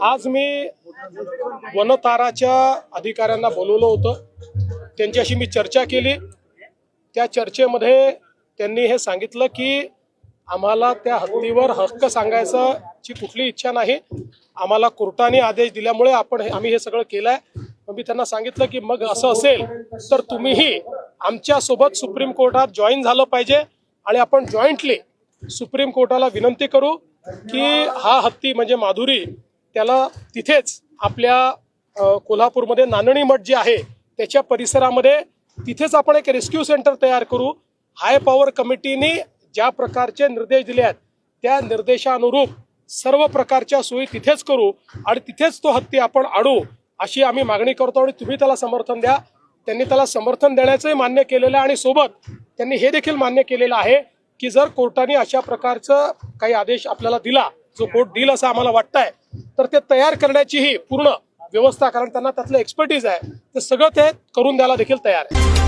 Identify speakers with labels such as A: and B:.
A: आज मी वनताराच्या अधिकाऱ्यांना बोलवलं होतं. त्यांच्याशी मी चर्चा केली. त्या चर्चेमध्ये त्यांनी हे सांगितलं की आम्हाला त्या हत्तीवर हक्क सांगायचं ची कुठली इच्छा नाही. आम्हाला कोर्टाने आदेश दिल्यामुळे आपण आम्ही हे सगळं केलंय. मग मी त्यांना सांगितलं की मग असं असेल तर तुम्हीही आमच्यासोबत सुप्रीम कोर्टात जॉईन झालं पाहिजे आणि आपण जॉईंटली सुप्रीम कोर्टाला विनंती करू की हा हत्ती म्हणजे माधुरी त्याला तिथेच आपल्या कोल्हापूरमध्ये नांदणी मठ जे आहे त्याच्या परिसरामध्ये तिथेच आपण एक रेस्क्यू सेंटर तयार करू. हाय पॉवर कमिटीने ज्या प्रकारचे निर्देश दिले आहेत त्या निर्देशानुरूप सर्व प्रकारच्या सोयी तिथेच करू आणि तिथेच तो हत्ती आपण आणू अशी आम्ही मागणी करतो आणि तुम्ही त्याला समर्थन द्या. त्यांनी त्याला समर्थन देण्याचंही मान्य केलेलं आहे आणि सोबत त्यांनी हे देखील मान्य केलेलं आहे की जर कोर्टाने अशा प्रकारचं काही आदेश आपल्याला दिला जो कोर्ट देईल असं आम्हाला वाटतंय तर ते तयार करण्याचीही पूर्ण व्यवस्था कारण त्यांना त्यातलं एक्सपर्टीज आहे ते सगळं ते करून द्यायला देखील तयार आहे.